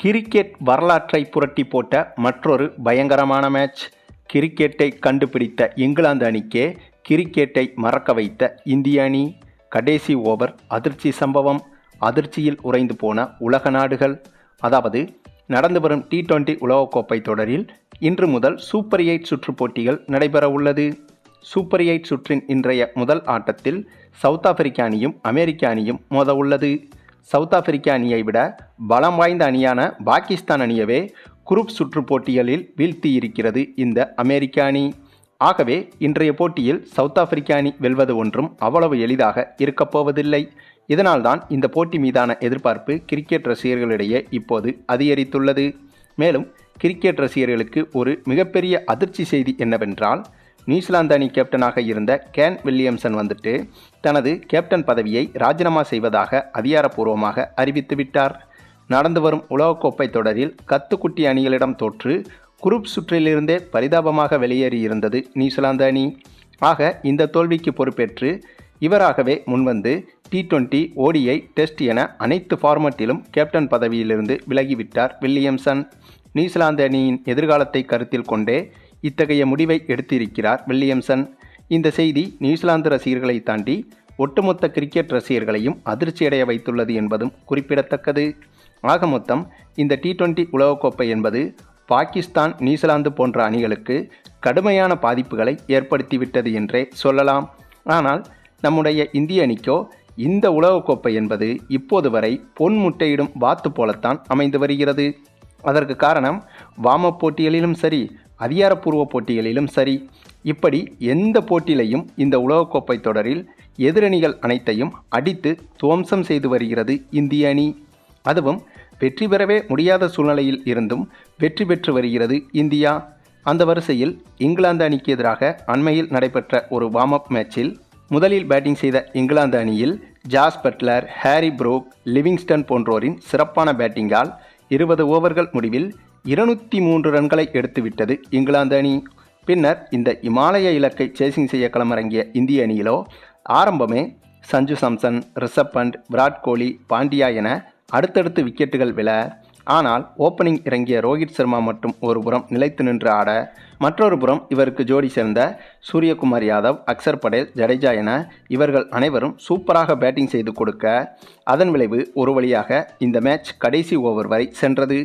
Cricket வரலாற்றை புரட்டி போட்ட மற்றொரு பயங்கரமான மேட்ச். கிரிக்கெட்டை கண்டுபிடித்த இங்கிலாந்து அணிக்கே கிரிக்கெட்டை மறக்க வைத்த இந்திய அணி. கடைசி ஓவர் அதிர்ச்சி சம்பவம். அதிர்ச்சியில் உறைந்து போன உலக நாடுகள். அதாவது நடந்து வரும் டி டுவெண்டி உலகக்கோப்பை தொடரில் இன்று முதல் சூப்பர் எயிட் சுற்று போட்டிகள் நடைபெற உள்ளது. சூப்பர் எயிட் சுற்றின் இன்றைய முதல் ஆட்டத்தில் சவுத் ஆப்பிரிக்க அணியும் அமெரிக்க அணியும் மோத உள்ளது. சவுத் ஆப்பிரிக்க அணியை விட பலம் வாய்ந்த அணியான பாகிஸ்தான் அணியவே குரூப் சுற்று போட்டிகளில் வீழ்த்தியிருக்கிறது இந்த அமெரிக்க அணி. ஆகவே இன்றைய போட்டியில் சவுத் ஆப்பிரிக்க அணி வெல்வது ஒன்றும் அவ்வளவு எளிதாக இருக்கப்போவதில்லை இதனால்தான் இந்த போட்டி மீதான எதிர்பார்ப்பு கிரிக்கெட் ரசிகர்களிடையே இப்போது அதிகரித்துள்ளது. மேலும் கிரிக்கெட் ரசிகர்களுக்கு ஒரு மிகப்பெரிய அதிர்ச்சி செய்தி என்னவென்றால் நியூசிலாந்து அணி கேப்டனாக இருந்த கேன் வில்லியம்சன் வந்துட்டு தனது கேப்டன் பதவியை ராஜினாமா செய்வதாக அதிகாரப்பூர்வமாக அறிவித்துவிட்டார் நடந்து வரும் உலகக்கோப்பை தொடரில் கத்துக்குட்டி அணிகளிடம் தோற்று குரூப் சுற்றிலிருந்தே பரிதாபமாக வெளியேறியிருந்தது நியூசிலாந்து அணி. ஆக இந்த தோல்விக்கு பொறுப்பேற்று இவராகவே முன்வந்து டி டுவெண்ட்டி ஓடிஐ டெஸ்ட் என அனைத்து ஃபார்மட்டிலும் கேப்டன் பதவியிலிருந்து விலகிவிட்டார் வில்லியம்சன். நியூசிலாந்து அணியின் எதிர்காலத்தை கருத்தில் கொண்டே இத்தகைய முடிவை எடுத்திருக்கிறார் வில்லியம்சன். இந்த செய்தி நியூசிலாந்து ரசிகர்களை தாண்டி ஒட்டுமொத்த கிரிக்கெட் ரசிகர்களையும் அதிர்ச்சியடைய வைத்துள்ளது என்பதும் குறிப்பிடத்தக்கது. ஆக மொத்தம் இந்த டி டுவெண்டி உலகக்கோப்பை என்பது பாகிஸ்தான் நியூசிலாந்து போன்ற அணிகளுக்கு கடுமையான பாதிப்புகளை ஏற்படுத்திவிட்டது என்றே சொல்லலாம். ஆனால் நம்முடைய இந்திய அணிக்கோ இந்த உலகக்கோப்பை என்பது இப்போது வரை பொன் முட்டையிடும் வாத்து போலத்தான் அமைந்து வருகிறது. அதற்கு காரணம் வாமப் போட்டிகளிலும் சரி அதிகாரப்பூர்வ போட்டிகளிலும் சரி. இப்படி எந்த போட்டியிலையும் இந்த உலகக்கோப்பை தொடரில் எதிரணிகள் அனைத்தையும் அடித்து துவம்சம் செய்து வருகிறது இந்திய அணி. அதுவும் வெற்றி பெறவே முடியாத சூழ்நிலையில் இருந்தும் வெற்றி பெற்று வருகிறது இந்தியா. அந்த வரிசையில் இங்கிலாந்து அணிக்கு எதிராக அண்மையில் நடைபெற்ற ஒரு வார்ம் அப் மேட்சில் முதலில் பேட்டிங் செய்த இங்கிலாந்து அணியில் Jos Buttler Harry Brook Livingstone போன்றோரின் சிறப்பான பேட்டிங்கால் இருபது ஓவர்கள் முடிவில் இருநூற்றி மூன்று ரன்களை எடுத்துவிட்டது இங்கிலாந்து அணி. பின்னர் இந்த இமாலய இலக்கை சேசிங் செய்ய களமிறங்கிய இந்திய அணியிலோ ஆரம்பமே சஞ்சு சாம்சன் ரிஷப் பண்ட் விராட் கோலி பாண்டியா என அடுத்தடுத்து விக்கெட்டுகள் விழ ஆனால் ஓப்பனிங் இறங்கிய ரோஹித் சர்மா மற்றும் ஒரு புறம் நிலைத்து நின்று ஆட மற்றொரு புறம் இவருக்கு ஜோடி சேர்ந்த சூரியகுமார் யாதவ் அக்சர் படேல் ஜடேஜா என இவர்கள் அனைவரும் சூப்பராக பேட்டிங் செய்து கொடுக்க அதன் விளைவு ஒரு வழியாக இந்த மேட்ச் கடைசி ஓவர் வரை சென்றது.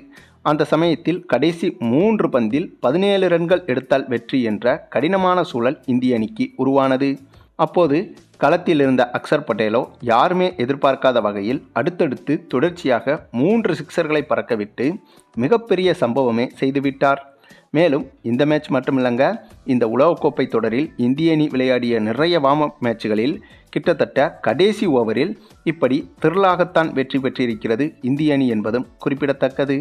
அந்த சமயத்தில் கடைசி மூன்று பந்தில் பதினேழு ரன்கள் எடுத்தால் வெற்றி என்ற கடினமான சூழல் இந்திய அணிக்கு உருவானது. அப்போது களத்தில் இருந்த அக்சர் பட்டேலோ யாருமே எதிர்பார்க்காத வகையில் அடுத்தடுத்து தொடர்ச்சியாக மூன்று சிக்சர்களை பறக்கவிட்டு மிகப்பெரிய சம்பவமே செய்துவிட்டார். மேலும் இந்த மேட்ச் மட்டுமில்லங்க இந்த உலகக்கோப்பை தொடரில் இந்திய அணி விளையாடிய நிறைய வார்ம் அப் மேட்சுகளில் கிட்டத்தட்ட கடைசி ஓவரில் இப்படி திரளாகத்தான் வெற்றி பெற்றிருக்கிறது இந்திய அணி என்பதும் குறிப்பிடத்தக்கது.